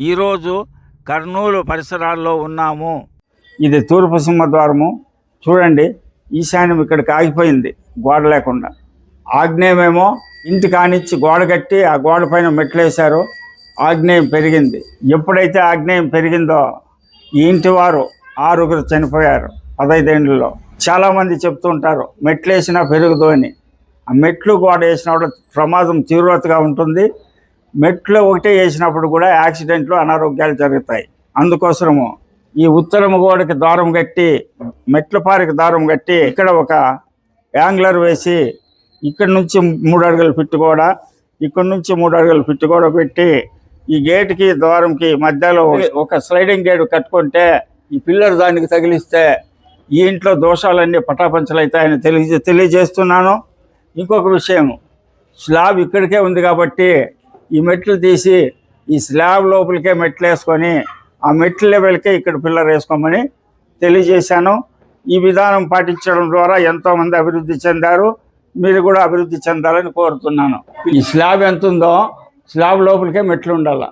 ఈరోజు కర్నూలు పరిసరాల్లో ఉన్నాము. ఇది తూర్పు సింహద్వారము. చూడండి ఈశాన్యం ఇక్కడికి ఆగిపోయింది గోడ లేకుండా. ఆగ్నేయమేమో ఇంటి కానిచ్చి గోడ కట్టి ఆ గోడ పైన మెట్లేశారు. ఆగ్నేయం పెరిగింది. ఎప్పుడైతే ఆగ్నేయం పెరిగిందో ఈ ఇంటి వారు ఆరుగురు చనిపోయారు పదైదేండ్లలో. చాలామంది చెప్తూ ఉంటారు మెట్లేసినా పెరుగుదు అని. ఆ మెట్లు గోడ వేసినప్పుడు ప్రమాదం తీవ్రతగా ఉంటుంది. మెట్లు ఒకటే వేసినప్పుడు కూడా యాక్సిడెంట్లు అనారోగ్యాలు జరుగుతాయి. అందుకోసము ఈ ఉత్తరము గోడకి దారం కట్టి మెట్ల పారికి దారం కట్టి ఇక్కడ ఒక యాంగ్లర్ వేసి ఇక్కడ నుంచి మూడు అడుగులు ఫిట్ కూడా ఇక్కడ నుంచి మూడు అడుగులు ఫిట్ కూడా పెట్టి ఈ గేటుకి ద్వారంకి మధ్యలో ఒక స్లైడింగ్ గేట్ కట్టుకుంటే ఈ పిల్లర్ దానికి తగిలిస్తే ఈ ఇంట్లో దోషాలన్నీ పటాపంచలు అవుతాయని తెలియ తెలియజేస్తున్నాను. ఇంకొక విషయం స్లాబ్ ఇక్కడికే ఉంది కాబట్టి ఈ మెట్లు తీసి ఈ స్లాబ్ లోపలికే మెట్లు వేసుకొని ఆ మెట్ల లెవెల్కే ఇక్కడ పిల్లర్ వేసుకోమని తెలియజేశాను. ఈ విధానం పాటించడం ద్వారా ఎంతోమంది అభివృద్ధి చెందారు. మీరు కూడా అభివృద్ధి చెందాలని కోరుతున్నాను. ఈ స్లాబ్ ఎంత ఉందో స్లాబ్ లోపలికే మెట్లు ఉండాలి.